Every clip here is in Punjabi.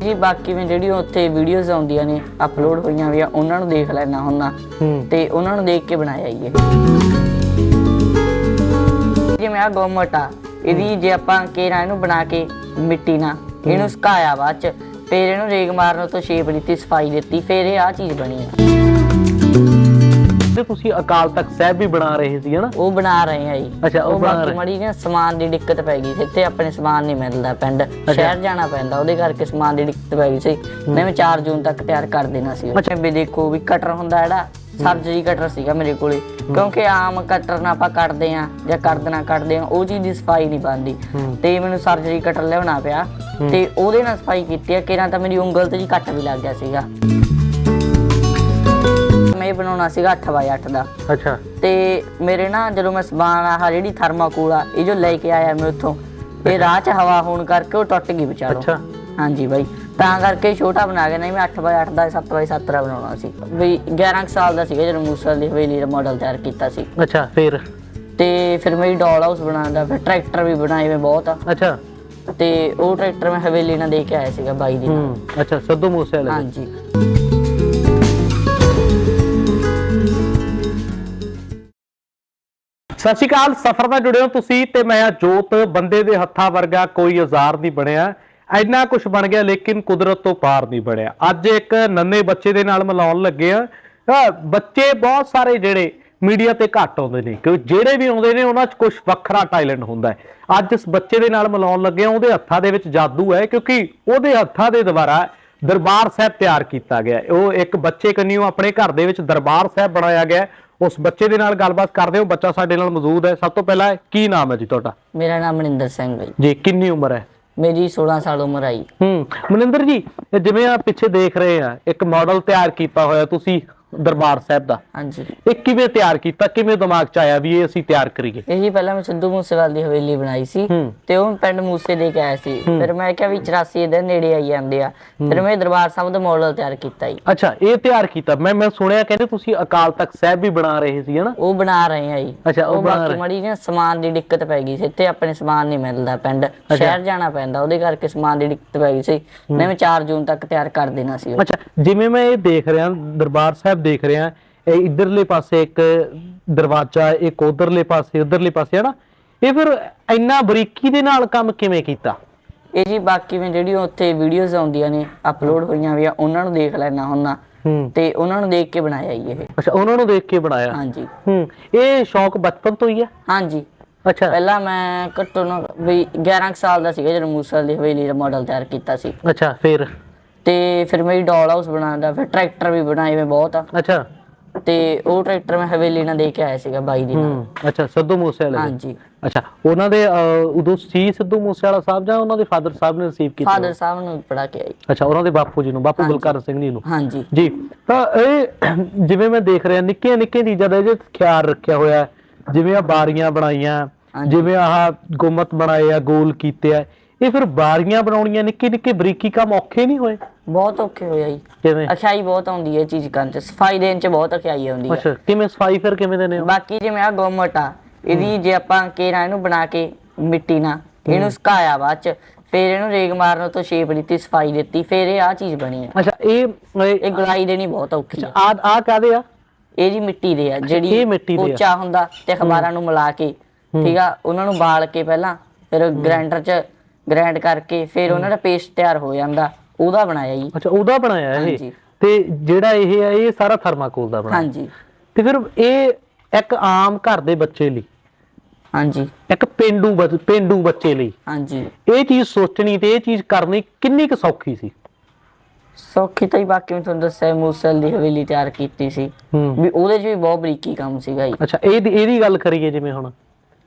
ਜੀ ਬਾਕੀ ਮੈਂ ਜਿਹੜੀ ਉੱਥੇ ਵੀਡੀਓਜ਼ ਆਉਂਦੀਆਂ ਨੇ ਅਪਲੋਡ ਹੋਈਆਂ ਵੀ ਆ ਉਹਨਾਂ ਨੂੰ ਦੇਖ ਲੈਣਾ ਹੁੰਨਾ ਹੂੰ। ਤੇ ਉਹਨਾਂ ਨੂੰ ਦੇਖ ਕੇ ਬਣਾਇਆ ਜੀ ਇਹ। ਜਿਵੇਂ ਆ ਗੋਮਟ ਆ ਇਹਦੀ ਜੇ ਆਪਾਂ ਕੇਰਾ ਇਹਨੂੰ ਬਣਾ ਕੇ ਮਿੱਟੀ ਨਾਲ ਇਹਨੂੰ ਸੁਕਾਇਆ ਬਾਅਦ ਚ ਫਿਰ ਇਹਨੂੰ ਰੇਗ ਮਾਰਨ ਤੋਂ ਸ਼ੇਪ ਦਿੱਤੀ ਸਫ਼ਾਈ ਦਿੱਤੀ ਫਿਰ ਇਹ ਆ ਚੀਜ਼ ਬਣੀ ਆ। ਤੁਸੀਂ ਅਕਾਲ ਤਖਤ ਸਾਹਿਬ ਵੀ ਬਣਾ ਰਹੇ ਸੀ ਹਨਾ? ਉਹ ਬਣਾ ਰਹੇ ਆ ਜੀ। ਅੱਛਾ, ਉਹ ਬਣਾ ਬਾਕੀ ਰਹੇ। ਮੜੀ ਨਾ ਸਮਾਨ ਦੀ ਦਿੱਕਤ ਪੈ ਗਈ ਸੀ ਇੱਥੇ ਆਪਣੇ ਸਮਾਨ ਨਹੀਂ ਮਿਲਦਾ ਪਿੰਡ। ਸ਼ਹਿਰ ਜਾਣਾ ਪੈਂਦਾ ਉਹਦੇ ਕਰਕੇ ਸਮਾਨ ਦੀ ਦਿੱਕਤ ਪੈ ਗਈ ਸੀ। ਨਹੀਂ ਮੈਂ 4 ਜੂਨ ਤੱਕ ਤਿਆਰ ਕਰ ਦੇਣਾ ਸੀ। ਅੱਛਾ। ਵੀ ਦੇਖੋ ਵੀ ਕਟਰ ਹੁੰਦਾ ਜਿਹੜਾ ਸਰਜਰੀ ਕਟਰ ਸੀਗਾ ਮੇਰੇ ਕੋਲੇ। ਕਿਉਂਕਿ ਆਮ ਕਟਰ ਨਾਲ ਆਪਾਂ ਕੱਟਦੇ ਆ ਜਾਂ ਕਰਦਣਾ ਕੱਟਦੇ ਆ ਉਹ ਚੀਜ਼ ਦੀ ਸਫ਼ਾਈ ਨਹੀਂ ਬਣਦੀ। ਤੇ ਮੈਨੂੰ ਸਰਜਰੀ ਕਟਰ ਲਿਆਉਣਾ ਪਿਆ। ਤੇ ਉਹਦੇ ਨਾਲ ਸਫ਼ਾਈ ਕੀਤੀ ਆ ਕਿਰਾਂ ਤਾਂ ਮੇਰੀ ਉਂਗਲ ਤੇ ਜੀ ਕੱਟ ਵੀ ਲੱਗ ਗਿਆ ਸੀਗਾ। ਇਹ ਬਣਾਉਣਾ ਸੀਗਾ 8x8 ਦਾ। ਅੱਛਾ। ਤੇ ਮੇਰੇ ਨਾ ਜਦੋਂ ਮੈਂ ਸਮਾਨ ਆਹ ਜਿਹੜੀ ਥਰਮਾਕੂਲ ਆ ਇਹ ਜੋ ਲੈ ਕੇ ਆਇਆ ਮੈਂ ਉੱਥੋਂ ਇਹ ਰਾਹ 'ਚ ਹਵਾ ਹੋਣ ਕਰਕੇ ਉਹ ਟੁੱਟ ਗਈ ਵਿਚਾਰੋਂ। ਅੱਛਾ। ਹਾਂਜੀ ਬਾਈ। ਤਾਂ ਕਰਕੇ ਛੋਟਾ ਬਣਾ ਕੇ ਨਹੀਂ ਮੈਂ 8x8 ਦਾ 7x7 ਦਾ ਬਣਾਉਣਾ ਸੀ। ਬਈ 11 ਕੁ ਸਾਲ ਦਾ ਸੀਗਾ ਜਦੋਂ ਮੂਸਲ ਦੀ ਹਵੇਲੀ ਦਾ ਮਾਡਲ ਤਿਆਰ ਕੀਤਾ ਸੀ। ਅੱਛਾ ਫਿਰ? ਤੇ ਫਿਰ ਮੇਰੀ ਡਾਲ ਹਾਊਸ ਬਣਾਉਂਦਾ ਫਿਰ ਟਰੈਕਟਰ ਵੀ ਬਣਾਏ ਮੈਂ ਬਹੁਤ। ਆ ਅੱਛਾ। ਤੇ ਉਹ ਟਰੈਕਟਰ ਮੈਂ ਹਵੇਲੀ ਨਾਲ ਦੇ ਕੇ ਆਇਆ ਸੀਗਾ ਬਾਈ ਦੀ ਅੱਛਾ ਸਿੱਧੂ ਮੂਸੇ ਵਾਲੇ। ਹਾਂਜੀ। ਸਤਿ ਸ਼੍ਰੀ ਅਕਾਲ, ਸਫਰ ਨਾਲ ਜੁੜੇ ਹੋ ਤੁਸੀਂ ਤੇ ਮੈਂ ਆ ਜੋਤ। ਬੰਦੇ ਦੇ ਹੱਥਾਂ ਵਰਗਾ ਕੋਈ ਔਜ਼ਾਰ ਨਹੀਂ ਬਣਿਆ। ਇੰਨਾ ਕੁਝ ਬਣ ਗਿਆ, ਲੇਕਿਨ ਕੁਦਰਤ ਤੋਂ ਪਾਰ ਨਹੀਂ ਬਣਿਆ। ਅੱਜ ਇੱਕ ਨੰਨੇ ਬੱਚੇ ਦੇ ਨਾਲ ਮਿਲਾਉਣ ਲੱਗੇ ਆ ਬੱਚੇ ਬਹੁਤ ਸਾਰੇ ਜਿਹੜੇ ਮੀਡੀਆ ਤੇ ਘੱਟ ਆਉਂਦੇ ਨੇ ਕਿਉਂਕਿ ਜਿਹੜੇ ਵੀ ਆਉਂਦੇ ਨੇ, ਉਹਨਾਂ 'ਚ ਕੁਝ ਵੱਖਰਾ ਟੈਲੈਂਟ ਹੁੰਦਾ ਹੈ। ਅੱਜ ਇਸ ਬੱਚੇ ਦੇ ਨਾਲ ਮਿਲਾਉਣ ਲੱਗੇ ਆ ਉਹਦੇ ਹੱਥਾਂ ਦੇ ਵਿੱਚ ਜਾਦੂ ਹੈ, ਕਿਉਂਕਿ ਉਹਦੇ ਹੱਥਾਂ ਦੇ ਦੁਆਰਾ ਦਰਬਾਰ ਸਾਹਿਬ ਤਿਆਰ ਕੀਤਾ ਗਿਆ ਉਹ ਇੱਕ ਬੱਚੇ ਕੰਨਿਓ ਆਪਣੇ ਘਰ ਦੇ ਵਿੱਚ ਦਰਬਾਰ ਸਾਹਿਬ ਬਣਾਇਆ ਗਿਆ ਉਸ ਬੱਚੇ ਦੇ ਨਾਲ ਗੱਲਬਾਤ ਕਰਦੇ ਹਾਂ? ਬੱਚਾ ਸਾਡੇ ਨਾਲ ਮੌਜੂਦ ਹੈ। ਸਭ ਤੋਂ ਪਹਿਲਾਂ ਕੀ ਨਾਮ ਹੈ ਜੀ ਤੁਹਾਡਾ? ਮੇਰਾ ਨਾਮ ਮਨਿੰਦਰ ਸਿੰਘ ਹੈ ਜੀ। ਕਿੰਨੀ ਉਮਰ ਹੈ? ਮੇਰੀ 16 ਸਾਲ ਉਮਰ ਆਈ। ਹੂੰ। ਮਨਿੰਦਰ ਜੀ ਜਿਵੇਂ ਆ ਪਿੱਛੇ ਦੇਖ ਰਹੇ ਆ ਇੱਕ ਮਾਡਲ ਤਿਆਰ ਕੀਤਾ ਹੋਇਆ ਤੁਸੀਂ। ਦਰਬਾਰ ਸਾਹਿਬ ਦਾ। ਹਾਂਜੀ। ਇਹ ਕਿਵੇਂ ਤਿਆਰ ਕੀਤਾ? ਕਿਵੇਂ ਦਿਮਾਗ 'ਚ ਆਇਆ ਵੀ ਇਹ ਅਸੀਂ ਤਿਆਰ ਕਰੀਏ? ਇਹ ਪਹਿਲਾਂ ਮੈਂ ਸਿੱਧੂ ਮੂਸੇਵਾਲ ਦੀ ਹਵੇਲੀ ਬਣਾਈ ਸੀ। ਤੇ ਉਹ ਪਿੰਡ ਮੂਸੇ ਦੇ ਕੇ ਆਇਆ ਸੀ। ਫਿਰ ਮੈਂ ਕਿਹਾ ਵੀ 84 ਦੇ ਨੇੜੇ ਆਈ ਜਾਂਦੇ ਆ। ਫਿਰ ਮੈਂ ਦਰਬਾਰ ਸਾਹਿਬ ਦਾ ਮਾਡਲ ਤਿਆਰ ਕੀਤਾ ਜੀ। ਅੱਛਾ ਇਹ ਤਿਆਰ ਕੀਤਾ। ਮੈਂ ਮੈਂ ਸੁਣਿਆ ਕਹਿੰਦੇ ਤੁਸੀਂ ਅਕਾਲ ਤਖਤ ਸਾਹਿਬ ਵੀ ਬਣਾ ਰਹੇ ਸੀ ਹਨਾ? ਉਹ ਬਣਾ ਰਹੇ ਆ ਜੀ। ਅੱਛਾ, ਉਹ ਬਣਾ ਰਹੇ। ਮੜੀ ਨਾ ਸਮਾਨ ਦੀ ਦਿੱਕਤ ਪੈ ਗਈ ਸੀ। ਇੱਥੇ ਆਪਣੇ ਸਮਾਨ ਨਹੀਂ ਮਿਲਦਾ ਪਿੰਡ। ਸ਼ਹਿਰ ਜਾਣਾ ਪੈਂਦਾ ਉਹਦੇ ਕਰਕੇ ਸਮਾਨ ਦੀ ਦਿੱਕਤ ਪੈ ਗਈ ਸੀ। ਮੈਂ 4 ਜੂਨ ਤੱਕ ਤਿਆਰ ਕਰ ਦੇਣਾ ਸੀ। ਅੱਛਾ ਜਿਵੇਂ ਮੈਂ ਇਹ ਦੇਖ ਰਿਹਾ ਦਰਬਾਰ ਸਾਹਿਬ ਦੇਖ ਰਿਹਾ ਇਹ ਇਧਰਲੇ ਪਾਸੇ ਇੱਕ ਦਰਵਾਜ਼ਾ ਇੱਕ ਉਧਰਲੇ ਪਾਸੇ ਉਧਰਲੇ ਪਾਸੇ ਹਨਾ? ਇਹ ਫਿਰ ਇੰਨਾ ਬਰੀਕੀ ਦੇ ਨਾਲ ਕੰਮ ਕਿਵੇਂ ਕੀਤਾ? ਇਹ ਜੀ ਬਾਕੀ ਮੈਂ ਜਿਹੜੀ ਉੱਥੇ ਵੀਡੀਓਜ਼ ਆਉਂਦੀਆਂ ਨੇ ਅਪਲੋਡ ਹੋਈਆਂ ਵੀ ਆ ਉਹਨਾਂ ਨੂੰ ਦੇਖ ਲੈਣਾ ਹੁੰਨਾ। ਹੂੰ। ਤੇ ਉਹਨਾਂ ਨੂੰ ਦੇਖ ਕੇ ਬਣਾਇਆ ਜੀ ਇਹ। ਅੱਛਾ ਉਹਨਾਂ ਨੂੰ ਦੇਖ ਕੇ ਬਣਾਇਆ? ਹਾਂਜੀ। ਹੂੰ। ਇਹ ਸ਼ੌਕ ਬਚਪਨ ਤੋਂ ਹੀ ਹੈ ਹਾਂਜੀ। ਅੱਛਾ। ਪਹਿਲਾਂ ਮੈਂ ਘੱਟੋ ਨਾ ਵੀ 11 ਕੁ ਸਾਲ ਦਾ ਸੀਗਾ ਜਦੋਂ ਮੂਸਲ ਦੀ ਹਵੇਲੀ ਦਾ ਮਾਡਲ ਤਿਆਰ ਕੀਤਾ ਸੀ। ਅੱਛਾ ਫਿਰ? ਤੇ ਫਿਰ ਮੇਰੀ ਡਾਲ ਹਾਊਸ ਬਣਾਉਂਦਾ ਫਿਰ ਟਰੈਕਟਰ ਵੀ ਬਣਾਏ ਮੈਂ ਬਹੁਤ ਆ। ਅੱਛਾ। ਤੇ ਉਹ ਟਰੈਕਟਰ ਮੈਂ ਹਵੇਲੀ ਨਾਲ ਦੇ ਕੇ ਆਇਆ ਸੀਗਾ ਬਾਈ ਦੀ ਨਾਲ। ਹੂੰ ਅੱਛਾ ਸਿੱਧੂ ਮੂਸੇ ਵਾਲੇ ਦੇ। ਹਾਂਜੀ। ਅੱਛਾ ਉਹਨਾਂ ਦੇ ਅਹ, ਉਦੋਂ ਸੀ ਸਿੱਧੂ ਮੂਸੇ ਵਾਲਾ ਸਾਹਿਬ ਜਾਂ ਉਹਨਾਂ ਦੇ ਫਾਦਰ ਸਾਹਿਬ ਨੇ ਰਿਸੀਵ ਕੀਤਾ? ਫਾਦਰ ਸਾਹਿਬ ਨੂੰ ਪੜਾ ਕੇ ਆਈ। ਅੱਛਾ ਉਹਨਾਂ ਦੇ ਬਾਪੂ ਜੀ ਨੂੰ ਬਾਪੂ ਬਲਕਾਰ ਸਿੰਘ ਜੀ ਨੂੰ। ਹਾਂਜੀ। ਜੀ ਤਾਂ ਇਹ ਜਿਵੇਂ ਮੈਂ ਦੇਖ ਰਿਹਾ ਨਿੱਕੀਆਂ ਨਿੱਕੀਆਂ ਚੀਜ਼ਾਂ ਦਾ ਇਹਦੇ 'ਚ ਖਿਆਲ ਰੱਖਿਆ ਹੋਇਆ ਹੈ। ਜਿਵੇਂ ਆ ਬਾਰੀਆਂ ਬਣਾਈਆਂ ਹਾਂਜੀ। ਜਿਵੇਂ ਆਹ ਗੁੰਮਤ ਬਣਾਏ ਆ ਗੋਲ ਕੀਤੇ ਆ ਇਹ ਫਿਰ ਬਾਰੀਆਂ ਬਣਾਉਣੀਆਂ ਨਿੱਕੇ ਨਿੱਕੇ ਬਰੀਕੀ ਕੰਮ ਔਖੇ ਨਹੀਂ ਹੋਏ? ਬਹੁਤ ਔਖੇ ਹੋਇਆ ਜੀ। ਕਿਵੇਂ? ਅਖਿਆਈ ਬਹੁਤ ਆਉਂਦੀ ਹੈ ਚੀਜ਼ ਕਰਨ ਚ। ਸਫ਼ਾਈ ਦੇਣ ਚ ਬਹੁਤ ਅਖਿਆਈ ਆਉਂਦੀ ਹੈ। ਅੱਛਾ ਕਿਵੇਂ ਸਫ਼ਾਈ ਫਿਰ ਕਿਵੇਂ ਹੋ? ਬਾਕੀ ਜਿਵੇਂ ਆ ਗੋਮਟ ਆ ਇਹਦੀ ਜੇ ਆਪਾਂ ਕੇਰਾ ਇਹਨੂੰ ਬਣਾ ਕੇ ਮਿੱਟੀ ਨਾਲ ਇਹਨੂੰ ਸੁਕਾਇਆ ਬਾਅਦ ਚ ਫਿਰ ਇਹਨੂੰ ਰੇਗ ਮਾਰਨ ਤੋਂ ਸ਼ੇਪ ਦਿੱਤੀ ਸਫ਼ਾਈ ਦਿੱਤੀ ਫਿਰ ਇਹ ਆ ਚੀਜ਼ ਬਣੀ ਆ ਅੱਛਾ ਇਹ ਇਹ- ਗਲਾਈ ਦੇਣੀ ਬਹੁਤ ਔਖੀ ਆ। ਆ ਆ ਕਾਦੇ ਆ? ਇਹ ਜੀ ਮਿੱਟੀ ਦੇ ਆ ਜਿਹੜੀ ਇਹ ਮਿੱਟੀ ਦੇ ਆ। ਪੋਚਾ ਹੁੰਦਾ ਤੇ ਅਖਬਾਰਾਂ ਨੂੰ ਮਿਲਾ ਕੇ ਠੀਕ ਆ ਉਹਨਾਂ ਨੂੰ ਬਾਲ ਕੇ ਪਹਿਲਾਂ ਫਿਰ ਗ੍ਰਾਈਂਡਰ 'ਚ ਗ੍ਰਾਈਂਡ ਕਰਕੇ ਫਿਰ ਉਹਨਾਂ ਦਾ ਪੇਸਟ ਤਿਆਰ ਹੋ ਜਾਂਦਾ ਉਹਦਾ ਬਣਾਇਆ ਜੀ। ਅੱਛਾ ਉਹਦਾ ਬਣਾਇਆ ਇਹ? ਹਾਂਜੀ। ਤੇ ਜਿਹੜਾ ਇਹ ਹੈ ਇਹ ਸਾਰਾ ਥਰਮਾਕੋਲ ਦਾ ਬਣਾਇਆ? ਹਾਂਜੀ। ਤੇ ਫਿਰ ਇਹ ਇੱਕ ਆਮ ਘਰ ਦੇ ਬੱਚੇ ਲਈ? ਹਾਂਜੀ। ਇੱਕ ਪਿੰਡੂ ਬੱਚ- ਪਿੰਡੂ ਬੱਚੇ ਲਈ? ਹਾਂਜੀ। ਇਹ ਚੀਜ਼ ਸੋਚਣੀ ਤੇ ਇਹ ਚੀਜ਼ ਕਰਨੀ ਕਿੰਨੀ ਕੁ ਸੌਖੀ ਸੀ? ਸੌਖੀ ਤਾਂ ਹੀ ਬਾਕੀ ਮੈਂ ਤੁਹਾਨੂੰ ਦੱਸਿਆ ਮੂਸਲ ਦੀ ਹਵੇਲੀ ਤਿਆਰ ਕੀਤੀ ਸੀ। ਹੂੰ। ਵੀ ਉਹਦੇ 'ਚ ਵੀ ਬਹੁਤ ਬਰੀਕੀ ਕੰਮ ਸੀਗਾ ਜੀ। ਅੱਛਾ ਇਹ ਇਹਦੀ ਗੱਲ ਕਰੀਏ ਜਿਵੇਂ ਹੁਣ।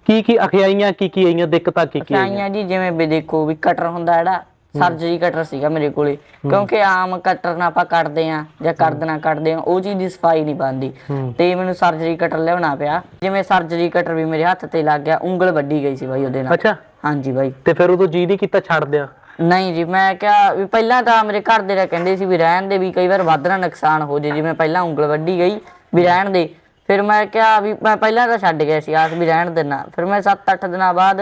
ਕੀ ਕੀ ਅਖਿਆਈਆਂ ਕੀ ਕੀ ਆਈਆਂ ਦਿੱਕਤਾਂ ਕੀ ਕੀ ਆਈਆਂ? ਜੀ ਜਿਵੇਂ ਵੀ ਦੇਖੋ ਵੀ ਕਟਰ ਹੁੰਦਾ ਜਿਹੜਾ ਸਰਜਰੀ ਕਟਰ ਸੀਗਾ ਮੇਰੇ ਕੋਲੇ। ਕਿਉਂਕਿ ਆਮ ਕਟਰ ਨਾਲ ਆਪਾਂ ਕੱਟਦੇ ਆ ਜਾਂ ਕਰਦਣਾ ਕੱਟਦੇ ਆ ਉਹ ਚੀਜ਼ ਦੀ ਸਫ਼ਾਈ ਨਹੀਂ ਬਣਦੀ। ਤੇ ਮੈਨੂੰ ਸਰਜਰੀ ਕਟਰ ਲਿਆਉਣਾ ਪਿਆ। ਜਿਵੇਂ ਸਰਜਰੀ ਕਟਰ ਵੀ ਮੇਰੇ ਹੱਥ ਤੇ ਲੱਗ ਗਿਆ ਉਂਗਲ ਵੱਡੀ ਗਈ ਸੀ ਬਾਈ ਉਹਦੇ ਨਾਲ। ਅੱਛਾ। ਹਾਂਜੀ ਬਾਈ। ਤੇ ਫਿਰ ਉਦੋਂ ਜੀ ਨਹੀਂ ਕੀਤਾ ਛੱਡ ਦਿਆਂ? ਨਹੀਂ ਜੀ ਮੈਂ ਕਿਹਾ ਵੀ ਪਹਿਲਾਂ ਤਾਂ ਮੇਰੇ ਘਰ ਦੇ ਤਾਂ ਕਹਿੰਦੇ ਸੀ ਵੀ ਰਹਿਣ ਦੇ ਵੀ ਕਈ ਵਾਰ ਵੱਧ ਨਾ ਨੁਕਸਾਨ ਹੋ ਜੇ ਜਿਵੇਂ ਪਹਿਲਾਂ ਉਂਗਲ ਵੱਡੀ ਗਈ ਵੀ ਰਹਿਣ ਦੇ। ਫਿਰ ਮੈਂ ਕਿਹਾ ਵੀ ਮੈਂ ਪਹਿਲਾਂ ਤਾਂ ਛੱਡ ਗਿਆ ਸੀ ਆਸ ਵੀ ਰਹਿਣ ਦੇਣਾ ਫਿਰ ਮੈਂ 7-8 ਦਿਨਾਂ ਬਾਅਦ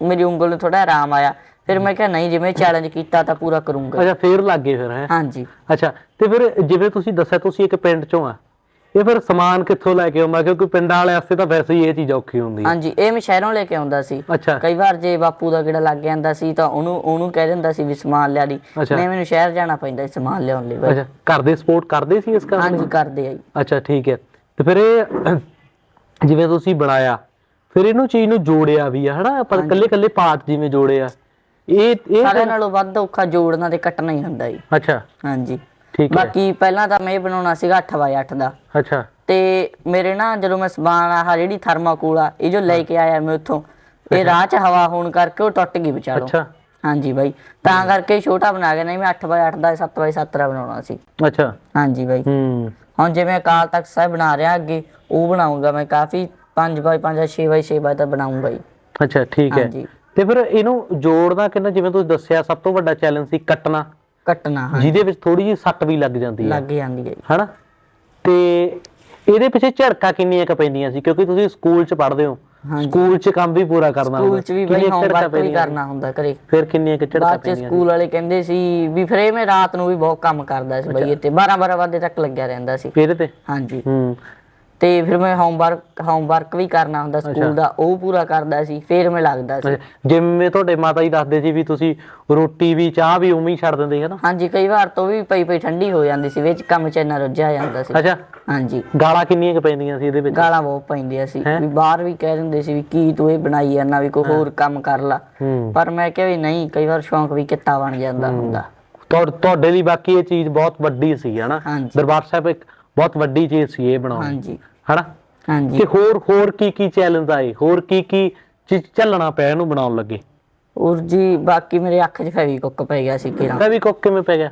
ਮੇਰੀ ਉਂਗਲ ਨੂੰ ਥੋੜਾ ਆਰਾਮ ਆਇਆ। ਫਿਰ ਮੈਂ ਕਿਹਾ ਨਹੀਂ ਜਿਵੇਂ ਚੈਲੰਜ ਕੀਤਾ ਤਾਂ ਪੂਰਾ ਕਰੂੰਗਾ। ਅੱਛਾ ਫੇਰ ਲੱਗ ਗਏ ਫਿਰ ਹੈ? ਹਾਂਜੀ। ਅੱਛਾ ਤੇ ਫਿਰ ਜਿਵੇਂ ਤੁਸੀਂ ਦੱਸਿਆ ਤੁਸੀਂ ਇੱਕ ਪਿੰਡ ਚੋਂ ਆ। ਇਹ ਫਿਰ ਸਮਾਨ ਕਿੱਥੋਂ ਲੈ ਕੇ ਆਉਂਦਾ? ਕਿਉਂਕਿ ਪਿੰਡਾਂ ਵਾਲੇ ਵਾਸਤੇ ਤਾਂ ਵੈਸੇ ਹੀ ਇਹ ਚੀਜ਼ ਔਖੀ ਹੁੰਦੀ ਹੈ ਹਾਂਜੀ ਇਹ ਮੈਂ ਸ਼ਹਿਰੋਂ ਲੈ ਕੇ ਆਉਂਦਾ ਸੀ। ਅੱਛਾ। ਕਈ ਵਾਰ ਜੇ ਬਾਪੂ ਦਾ ਕਿਹੜਾ ਲੱਗ ਜਾਂਦਾ ਸੀ ਤਾਂ ਉਹਨੂੰ ਉਹਨੂੰ ਕਹਿ ਦਿੰਦਾ ਸੀ ਵੀ ਸਮਾਨ ਲਿਆ ਦੀ ਅੱਛਾ। ਨਹੀਂ ਮੈਨੂੰ ਸ਼ਹਿਰ ਜਾਣਾ ਪੈਂਦਾ ਸੀ ਸਮਾਨ ਲਿਆਉਣ ਲਈ ਅੱਛਾ ਘਰ ਦੇ ਸਪੋਰਟ ਕਰਦੇ ਸੀ ਇਸ ਕੰਮ ਹਾਂਜੀ ਕਰਦੇ ਆ ਜੀ। ਅੱਛਾ ਠੀਕ ਹੈ। ਤੇ ਫਿਰ ਇਹ ਜਿਵੇਂ ਤੁਸੀਂ ਬਣਾਇਆ ਫਿਰ ਇਹਨੂੰ ਚੀਜ਼ ਨੂੰ ਜੋੜਿਆ ਵੀ ਆ ਹਨਾ? ਆਪਾਂ ਇਕੱਲੇ ਇਕੱਲੇ ਪਾਰਟ ਜਿਵੇਂ ਜੋੜੇ ਆ। ਇਹ ਇਹ ਸਾਰਿਆਂ ਨਾਲੋਂ ਵੱਧ ਔਖਾ ਜੋੜਨਾ ਤੇ ਕੱਟਣਾ ਹੀ ਹੁੰਦਾ ਜੀ। ਅੱਛਾ। ਹਾਂਜੀ। ਠੀਕ ਹੈ। ਬਾਕੀ ਪਹਿਲਾਂ ਤਾਂ ਮੈਂ ਇਹ ਬਣਾਉਣਾ ਸੀਗਾ 8x8 ਦਾ। ਅੱਛਾ। ਤੇ ਮੇਰੇ ਨਾ ਜਦੋਂ ਮੈਂ ਸਮਾਨ ਆਹ ਜਿਹੜੀ ਥਰਮਾਕੋਲ ਆ ਇਹ ਜੋ ਲੈ ਕੇ ਆਇਆ ਮੈਂ ਉੱਥੋਂ ਇਹ ਰਾਹ 'ਚ ਹਵਾ ਹੋਣ ਕਰਕੇ ਉਹ ਟੁੱਟ ਗਈ ਵਿਚਾਲੋਂ ਅੱਛਾ। ਹਾਂਜੀ ਬਾਈ। ਤਾਂ ਕਰਕੇ ਛੋਟਾ ਬਣਾ ਕੇ ਨਹੀਂ ਮੈਂ 8x8 ਦਾ 7x7 ਦਾ ਬਣਾਉਣਾ ਸੀ। ਅੱਛਾ। ਹਾਂਜੀ ਬਾਈ। ਹੂੰ। ਹੁਣ ਜਿਵੇਂ ਅਕਾਲ ਤਖਤ ਸਾਹਿਬ ਬਣਾ ਰਿਹਾ ਅੱਗੇ ਉਹ ਬਣਾਉਂਗਾ ਮੈਂ ਕਾਫੀ 5x5 6x6 ਦਾ ਬਣਾਉਂਗਾ ਜੀ ਅੱਛਾ ਠੀਕ ਹੈ। ਹਾਂਜੀ। ਤੇ ਫਿਰ ਇਹਨੂੰ ਜੋੜਨਾ ਕਿੰਨਾ ਜਿਵੇਂ ਤੁਸੀਂ ਦੱਸਿਆ ਸਭ ਤੋਂ ਵੱਡਾ ਚੈਲੰਜ ਸੀ ਕੱਟਣਾ। ਕੱਟਣਾ ਹਾਂ ਜਿਹਦੇ ਵਿੱਚ ਥੋੜੀ ਜਿਹੀ ਸੱਟ ਵੀ ਲੱਗ ਜਾਂਦੀ ਹੈ। ਲੱਗ ਜਾਂਦੀ ਹੈ। ਜੀ। ਹਨਾ? ਤੇ ਇਹਦੇ ਪਿੱਛੇ ਝੜਕਾਂ ਕਿੰਨੀਆਂ ਕ ਪੈਂਦੀਆਂ ਸੀ ਕਿਉਂਕਿ ਤੁਸੀਂ ਸਕੂਲ 'ਚ ਪੜ੍ਹਦੇ ਹੋ। ਸਕੂਲ 'ਚ ਕੰਮ ਵੀ ਪੂਰਾ ਕਰਨਾ ਸਕੂਲ 'ਚ ਵੀ ਬਾਈ ਹੋਮਵਰਕ ਵੀ? ਕਰਨਾ ਹੁੰਦਾ ਘਰੇ। ਫਿਰ ਕਿੰਨੀਆਂ ਕਿ ਝੜਕਾਂ ਬਾਅਦ ਚ ਪੈਂਦੀਆਂ ਸਕੂਲ ਵਾਲੇ ਕਹਿੰਦੇ ਸੀ ਵੀ ਫਿਰ ਇਹ ਮੈਂ ਰਾਤ ਨੂੰ ਵੀ ਬਹੁਤ ਕੰਮ ਕਰਦਾ ਸੀ ਬਈ ਇੱਥੇ। 12 12 ਵਜੇ ਤੱਕ ਲੱਗਿਆ ਰਹਿੰਦਾ ਸੀ। ਇਹਦੇ ਤੇ? ਹਾਂਜੀ। ਹੂੰ। ਤੇ ਫਿਰ ਮੈਂ ਹੋਮਵਰਕ ਹੋਮਵਰਕ ਵੀ ਕਰਨਾ ਹੁੰਦਾ ਸਕੂਲ ਦਾ ਉਹ ਪੂਰਾ ਕਰਦਾ ਸੀ ਫਿਰ ਮੈਂ ਲੱਗਦਾ ਸੀ। ਜਿਵੇਂ ਤੁਹਾਡੇ ਮਾਤਾ ਜੀ ਦੱਸਦੇ ਸੀ ਵੀ ਤੁਸੀਂ ਰੋਟੀ ਵੀ ਚਾਹ ਵੀ ਉਵੇਂ ਹੀ ਛੱਡ ਦਿੰਦੇ ਹੈ ਨਾ ਹਾਂਜੀ ਕਈ ਵਾਰ ਤੋਂ ਵੀ ਪਈ ਪਈ ਠੰਡੀ ਹੋ ਜਾਂਦੀ ਸੀ ਵਿੱਚ ਕੰਮ ਚ ਇੰਨਾ ਰੁੱਝਿਆ ਜਾਂਦਾ ਸੀ। ਅੱਛਾ। ਹਾਂਜੀ। ਗਾਲਾਂ ਕਿੰਨੀਆਂ ਕ ਪੈਂਦੀਆਂ ਸੀ ਇਹਦੇ ਵਿੱਚ? ਗਾਲਾਂ ਬਹੁਤ ਪੈਂਦੀਆਂ ਸੀ। ਵੀ ਬਾਹਰ ਵੀ ਕਹਿ ਦਿੰਦੇ ਸੀ ਵੀ ਕੀ ਤੂੰ ਇਹ ਬਣਾਈ ਜਾਂਦਾ ਵੀ ਕੋਈ ਹੋਰ ਕੰਮ ਕਰ ਲਾ। ਪਰ ਮੈਂ ਕਿਹਾ ਵੀ ਨਹੀਂ ਕਈ ਵਾਰ ਸ਼ੌਂਕ ਵੀ ਕਿੱਤਾ ਬਣ ਜਾਂਦਾ ਹੁੰਦਾ। ਤੁਹਾ- ਤੁਹਾਡੇ ਲਈ ਬਾਕੀ ਇਹ ਚੀਜ਼ ਬਹੁਤ ਵੱਡੀ ਸੀ ਹਨਾ? ਦਰਬਾਰ ਸਾਹਿਬ ਇੱਕ ਬਹੁਤ ਵੱਡੀ ਚੀਜ਼ ਸੀ ਇਹ ਬਣਾਉਣੀ। ਹਾਂਜੀ। ਹਨਾ? ਹਾਂਜੀ। ਤੇ ਹੋਰ ਹੋਰ ਕੀ ਕੀ ਚੈਲੰਜ ਆਏ? ਹੋਰ ਕੀ ਕੀ ਚੀਜ਼ ਚੱਲਣਾ ਪਿਆ ਇਹਨੂੰ ਬਣਾਉਣ ਲੱਗੇ? ਔਰ ਜੀ ਬਾਕੀ ਮੇਰੇ ਅੱਖ 'ਚ ਫੈਵੀ ਕੁੱਕ ਪੈ ਗਿਆ ਸੀ ਕਿਰਾਂ। ਵੀ ਕੁੱਕ ਕਿਵੇਂ ਪੈ ਗਿਆ?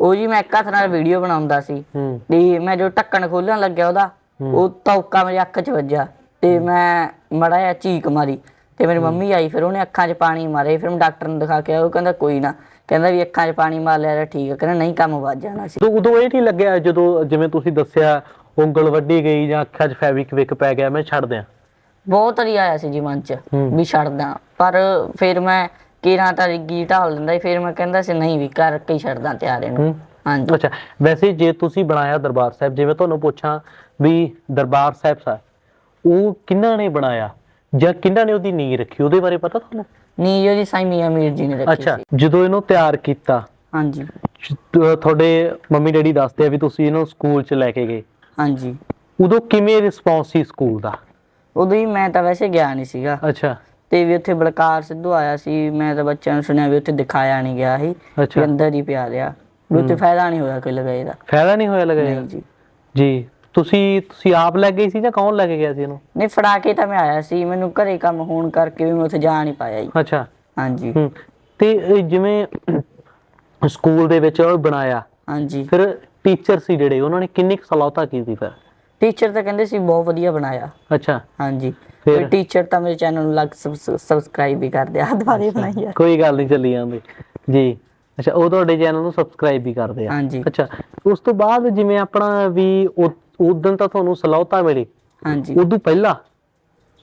ਉਹ ਜੀ ਮੈਂ ਇੱਕ ਹੱਥ ਨਾਲ ਵੀਡੀਓ ਬਣਾਉਂਦਾ ਸੀ। ਹੂੰ। ਤੇ ਮੈਂ ਜੋ ਢੱਕਣ ਖੋਲਣ ਲੱਗਿਆ ਉਹਦਾ ਉਹ ਤੌਕਾ ਮੇਰੀ ਅੱਖ 'ਚ ਵੱਜਾ ਤੇ ਮੈਂ ਮੜਾ ਜਿਹਾ ਚੀਕ ਮਾਰੀ। ਤੇ ਮੇਰੀ ਮੰਮੀ ਆਈ ਫਿਰ ਉਹਨੇ ਅੱਖਾਂ 'ਚ ਪਾਣੀ ਮਾਰੇ। ਫਿਰ ਮੈਂ ਡਾਕਟਰ ਨੂੰ ਦਿਖਾ ਕੇ ਆਇਆ ਉਹ ਕਹਿੰਦਾ ਕੋਈ ਨਾ। ਕਹਿੰਦਾ ਵੀ ਅੱਖਾਂ 'ਚ ਪਾਣੀ ਮਾਰ ਲਿਆ ਤਾਂ ਠੀਕ ਹੈ ਕਹਿੰਦਾ ਨਹੀਂ ਕੰਮ ਵੱਜ ਜਾਣਾ ਸੀ। ਉਦੋਂ ਉਦੋਂ ਇਹ ਨਹੀਂ ਲੱਗਿਆ ਜਦੋਂ ਜਿਵੇਂ ਤੁਸੀਂ ਦੱਸਿਆ ਉਂਗਲ ਵੱਢੀ ਗਈ ਜਾਂ ਅੱਖਾਂ 'ਚ ਫੈਬਰਿਕ ਵਿਕ ਪੈ ਗਿਆ ਮੈਂ ਛੱਡ ਦਿਆਂ। ਬਹੁਤ ਵਾਰੀ ਆਇਆ ਸੀ ਜੀ ਮਨ 'ਚ। ਵੀ ਛੱਡਦਾ ਪਰ ਫਿਰ ਮੈਂ ਕੀਰਾਂ ਤਾਂ ਰਿੱਗੀ ਢਾਲ ਦਿੰਦਾ ਸੀ ਫਿਰ ਮੈਂ ਕਹਿੰਦਾ ਸੀ ਨਹੀਂ ਵੀ ਕਰਕੇ ਹੀ ਛੱਡਦਾ ਤਿਆਰ ਇਹਨੂੰ। ਹਾਂਜੀ। ਅੱਛਾ ਵੈਸੇ ਜੇ ਤੁਸੀਂ ਬਣਾਇਆ ਦਰਬਾਰ ਸਾਹਿਬ ਜਿਵੇਂ ਤੁਹਾਨੂੰ ਪੁੱਛਾਂ ਵੀ ਦਰਬਾਰ ਸਾਹਿਬ ਸਾਹਿਬ ਉਹ ਕਿਹਨਾਂ ਨੇ ਬਣਾਇਆ? ਜਾਂ ਕਿਹਨਾਂ ਨੇ ਉਹਦੀ ਨੀਂਹ ਰੱਖੀ? ਉਹਦੇ ਬਾਰੇ ਪਤਾ ਤੁਹਾਨੂੰ? ਨੀ ਉਹਦੀ ਸਾਈ ਮੀਆਂ ਮੀਰ ਜੀ ਨੇ ਰੱਖੀ ਅੱਛਾ ਸੀ। ਜਦੋਂ ਇਹਨੂੰ ਤਿਆਰ ਕੀਤਾ ਹਾਂਜੀ। ਤੁਹਾਡੇ ਮੰਮੀ ਡੈਡੀ ਦੱਸਦੇ ਆ ਵੀ ਤੁਸੀਂ ਇਹਨੂੰ ਸਕੂਲ 'ਚ ਲੈ ਕੇ ਗਏ। ਹਾਂਜੀ। ਉਦੋਂ ਕਿਵੇਂ ਰਿਸਪੌਂਸ ਸੀ ਸਕੂਲ ਦਾ? ਉਦੋਂ ਹੀ ਮੈਂ ਤਾਂ ਵੈਸੇ ਗਿਆ ਨਹੀਂ ਸੀਗਾ। ਅੱਛਾ। ਤੇ ਵੀ ਉੱਥੇ ਬਲਕਾਰ ਸਿੱਧੂ ਆਇਆ ਸੀ ਮੈਂ ਤਾਂ ਬੱਚਿਆਂ ਨੂੰ ਸੁਣਿਆ ਵੀ ਉੱਥੇ ਦਿਖਾਇਆ ਨਹੀਂ ਗਿਆ ਸੀ ਅੱਛਾ। ਵੀ ਅੰਦਰ ਹੀ ਪਿਆ ਰਿਹਾ। ਵੀ ਉੱਥੇ ਫਾਇਦਾ ਨਹੀਂ ਹੋਇਆ ਕੋਈ ਲਗਾਏ ਦਾ। ਫਾਇਦਾ ਨਹੀਂ ਹੋਇਆ ਲਗਾਇਆ ਨਹੀਂ ਜੀ। ਜੀ। ਤੁਸੀਂ ਤੁਸੀਂ ਆਪ ਲੈ ਗਏ ਸੀ ਜਾਂ ਕੌਣ ਲੈ ਕੇ ਗਿਆ ਸੀ ਇਹਨੂੰ ਨਹੀਂ ਫੜਾ ਕੇ ਤਾਂ ਮੈਂ ਆਇਆ ਸੀ। ਮੈਨੂੰ ਘਰੇ ਕੰਮ ਹੋਣ ਕਰਕੇ ਵੀ ਮੈਂ ਉੱਥੇ ਜਾ ਨਹੀਂ ਪਾਇਆ ਜੀ। ਅੱਛਾ। ਹਾਂਜੀ। ਹੂੰ। ਤੇ ਇਹ ਜਿਵੇਂ ਸਕੂਲ ਦੇ ਵਿੱਚ ਉਹ ਬਣਾਇਆ। ਹਾਂਜੀ। ਫਿਰ ਟੀਚਰ ਸੀ ਜਿਹੜੇ ਉਹਨਾਂ ਨੇ ਕਿੰਨੀ ਕੁ ਸਲਾਹਤਾ ਕੀਤੀ ਫਿਰ? ਟੀਚਰ ਤਾਂ ਕਹਿੰਦੇ ਸੀ ਬਹੁਤ ਵਧੀਆ ਬਣਾਇਆ। ਅੱਛਾ। ਹਾਂਜੀ। ਫਿਰ? ਫਿਰ ਟੀਚਰ ਤਾਂ ਮੇਰੇ ਚੈਨਲ ਨੂੰ ਲੱਗ ਸਬਸਕ੍ਰਾਈਬ ਵੀ ਕਰਦੇ ਆ ਦੁਬਾਰੇ ਬਣਾਈ ਆ ਕੋਈ ਗੱਲ ਨਹੀਂ ਚੱਲੀ ਜਾਂਦੀ। ਜੀ। ਅੱਛਾ ਉਹ ਤੁਹਾਡੇ ਚੈਨਲ ਨੂੰ ਸਬਸਕ੍ਰਾਈਬ ਵੀ ਕਰਦੇ ਆ। ਹਾਂਜੀ। ਅੱਛਾ ਉਸ ਤੋਂ ਬਾਅਦ ਜਿਵੇਂ ਆਪਣਾ ਵੀ ਉਦੋਂ ਤਾਂ ਤੁਹਾਨੂੰ ਸਲਾਹਤਾ ਮਿਲੀ? ਹਾਂਜੀ। ਉਦੋਂ ਪਹਿਲਾਂ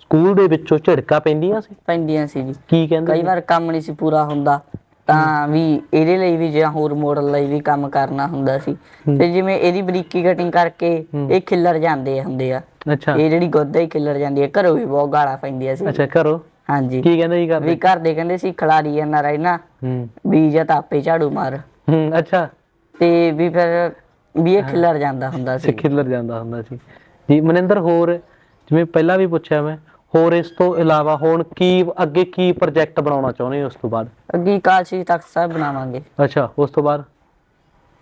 ਸਕੂਲ ਦੇ ਵਿੱਚੋਂ ਝੜਕਾ ਪੈਂਦੀਆਂ ਸੀ? ਪੈਂਦੀਆਂ ਸੀ ਜੀ। ਕੀ ਕਹਿੰਦੇ ਕਈ ਵਾਰ ਕੰਮ ਨਹੀਂ ਸੀ ਪੂਰਾ ਹੁੰਦਾ। ਤਾਂ ਵੀ ਇਹਦੇ ਲਈ ਵੀ ਜਾਂ ਹੋਰ ਮਾਡਲ ਲਈ ਵੀ ਕੰਮ ਕਰਨਾ ਹੁੰਦਾ ਸੀ। ਤੇ ਜਿਵੇਂ ਇਹਦੀ ਬਰੀਕੀ ਕਟਿੰਗ ਕਰਕੇ ਇਹ ਖਿੱਲਰ ਜਾਂਦੇ ਹੁੰਦੇ ਆ। ਅੱਛਾ। ਇਹ ਜਿਹੜੀ ਗੁੱਦਾ ਹੀ ਖਿੱਲਰ ਜਾਂਦੀ ਹੈ ਘਰੋਂ ਵੀ ਬਹੁਤ ਗਾਲਾਂ ਪੈਂਦੀਆਂ ਸੀ। ਅੱਛਾ ਕਰੋ ਹਾਂਜੀ। ਕੀ ਕਹਿੰਦੇ ਜੀ ਕਰਦੇ? ਵੀ ਘਰ ਦੇ ਕਹਿੰਦੇ ਸੀ ਖਿਲਾੜੀ ਜਾਂਦਾ ਰਹਿਣਾ। ਹੂੰ। ਵੀ ਜਾਂ ਤਾਂ ਆਪੇ ਝਾੜੂ ਮਾਰ। ਹੂੰ ਅੱਛਾ। ਤੇ ਵੀ ਫਿਰ ਵੀ ਇਹ ਖਿੱਲਰ ਜਾਂਦਾ ਹੁੰਦਾ ਸੀ। ਖਿੱਲਰ ਜਾਂਦਾ ਹੁੰਦਾ ਸੀ। ਜੀ ਮਨਿੰਦਰ ਹੋਰ ਜਿਵੇਂ ਪਹਿਲਾਂ ਵੀ ਪੁੱਛਿਆ ਮੈਂ ਹੋਰ ਇਸ ਤੋਂ ਇਲਾਵਾ ਹੁਣ ਕੀ ਅੱਗੇ ਕੀ ਪ੍ਰੋਜੈਕਟ ਬਣਾਉਣਾ ਚਾਹੁੰਦੇ ਹੋ ਉਸ ਤੋਂ ਬਾਅਦ? ਅੱਗੇ ਕਾਲਸ਼ੀ ਤਖਤ ਸਾਹਿਬ ਬਣਾਵਾਂਗੇ। ਅੱਛਾ ਉਸ ਤੋਂ ਬਾਅਦ?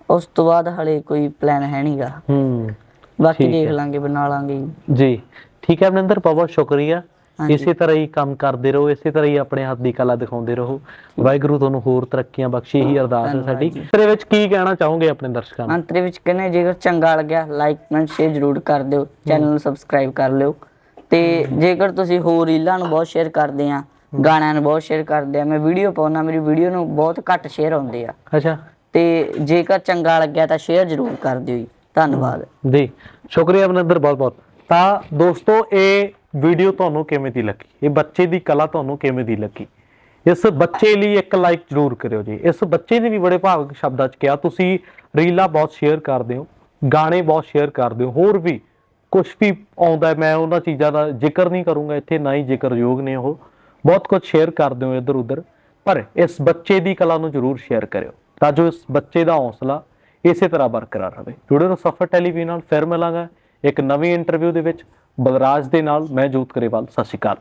ਉਸ ਤੋਂ ਬਾਅਦ ਹਲੇ ਕੋਈ ਪਲਾਨ ਹੈ ਨਹੀਂਗਾ ਹੂੰ ਬਾਕੀ ਦੇਖ ਹੈ। ਲਾਂਗੇ ਬਣਾ ਲਾਂਗੇ। ਜੀ। ਠੀਕ ਹੈ ਮਨਿੰਦਰ ਬਹੁਤ ਬਹੁਤ ਸ਼ੁਕਰੀਆ। ਇਸੇ ਤਰ੍ਹਾਂ ਹੀ ਕੰਮ ਕਰਦੇ ਰਹੋ ਇਸੇ ਤਰ੍ਹਾਂ ਹੀ ਆਪਣੇ ਹੱਥ ਦੀ ਕਲਾ ਦਿਖਾਉਂਦੇ ਰਹੋ। ਵਾਹਿਗੁਰੂ ਤੁਹਾਨੂੰ ਹੋਰ ਤਰੱਕੀਆਂ ਬਖਸ਼ੇ ਇਹੀ ਅਰਦਾਸ ਹੈ ਸਾਡੀ। ਇਹਦੇ ਵਿੱਚ ਕੀ ਕਹਿਣਾ ਚਾਹੋਗੇ ਆਪਣੇ ਦਰਸ਼ਕਾਂ ਨੂੰ? ਅੰਤਰੇ ਵਿੱਚ ਕਹਿੰਦੇ ਜੇਕਰ ਚੰਗਾ ਲੱਗਿਆ ਲਾਈਕ ਕਮੈਂਟ ਸ਼ੇਅਰ ਜ਼ਰੂਰ ਕਰ ਦਿਓ। ਚੈਨਲ ਨੂੰ ਸਬਸਕ੍ਰਾਈਬ ਕਰ ਲਿਓ। ਤੇ ਜੇਕਰ ਤੁਸੀਂ ਹੋਰ ਰੀਲਾਂ ਨੂੰ ਬਹੁਤ ਸ਼ੇਅਰ ਕਰਦੇ ਆ ਗਾਣਿਆਂ ਨੂੰ ਬਹੁਤ ਸ਼ੇਅਰ ਕਰਦੇ ਆ ਮੈਂ ਵੀਡੀਓ ਪਾਉਣਾ ਮੇਰੀ ਵੀਡੀਓ ਨੂੰ ਬਹੁਤ ਘੱਟ ਸ਼ੇਅਰ ਆਉਂਦੇ ਆ। ਅੱਛਾ। ਤੇ ਜੇਕਰ ਚੰਗਾ ਲੱਗਿਆ ਤਾਂ ਸ਼ੇਅਰ ਜ਼ਰੂਰ ਕਰ ਦਿਓ ਜੀ। ਧੰਨਵਾਦ। ਜੀ। ਸ਼ੁਕਰੀਆ ਮਨਿੰਦਰ ਬਹੁਤ ਬਹੁਤ। ਤਾਂ ਦੋਸਤੋ ਇਹ ਵੀਡੀਓ ਤੁਹਾਨੂੰ ਕਿਵੇਂ ਦੀ ਲੱਗੀ? ਇਹ ਬੱਚੇ ਦੀ ਕਲਾ ਤੁਹਾਨੂੰ ਕਿਵੇਂ ਦੀ ਲੱਗੀ? ਇਸ ਬੱਚੇ ਲਈ ਇੱਕ ਲਾਈਕ ਜ਼ਰੂਰ ਕਰਿਓ ਜੀ। ਇਸ ਬੱਚੇ ਨੇ ਵੀ ਬੜੇ ਭਾਵਕ ਸ਼ਬਦਾਂ 'ਚ ਕਿਹਾ ਤੁਸੀਂ ਰੀਲਾਂ ਬਹੁਤ ਸ਼ੇਅਰ ਕਰਦੇ ਹੋ ਗਾਣੇ ਬਹੁਤ ਸ਼ੇਅਰ ਕਰਦੇ ਹੋ ਹੋਰ ਵੀ ਕੁਝ ਵੀ ਆਉਂਦਾ ਮੈਂ ਉਹਨਾਂ ਚੀਜ਼ਾਂ ਦਾ ਜ਼ਿਕਰ ਨਹੀਂ ਕਰੂੰਗਾ, ਇੱਥੇ ਨਾ ਹੀ ਜ਼ਿਕਰਯੋਗ ਨੇ ਉਹ। ਬਹੁਤ ਕੁਝ ਸ਼ੇਅਰ ਕਰਦੇ ਹੋ ਇੱਧਰ ਉੱਧਰ। ਪਰ ਇਸ ਬੱਚੇ ਦੀ ਕਲਾ ਨੂੰ ਜ਼ਰੂਰ ਸ਼ੇਅਰ ਕਰਿਓ, ਤਾਂ ਜੋ ਇਸ ਬੱਚੇ ਦਾ ਹੌਸਲਾ ਇਸੇ ਤਰ੍ਹਾਂ ਬਰਕਰਾਰ ਰਹੇ। ਜੁੜੇ ਰਹੋ ਸਫਰ ਟੈਲੀਵਿਜ਼ਨ ਨਾਲ, ਫਿਰ ਮਿਲਾਂਗਾ ਇੱਕ ਨਵੀਂ ਇੰਟਰਵਿਊ ਦੇ ਵਿੱਚ। ਬਲਰਾਜ ਦੇ ਨਾਲ, ਮੈਂ ਜੋਤ ਕਰੇਵਾਲ ਸਤਿ ਸ਼੍ਰੀ ਅਕਾਲ।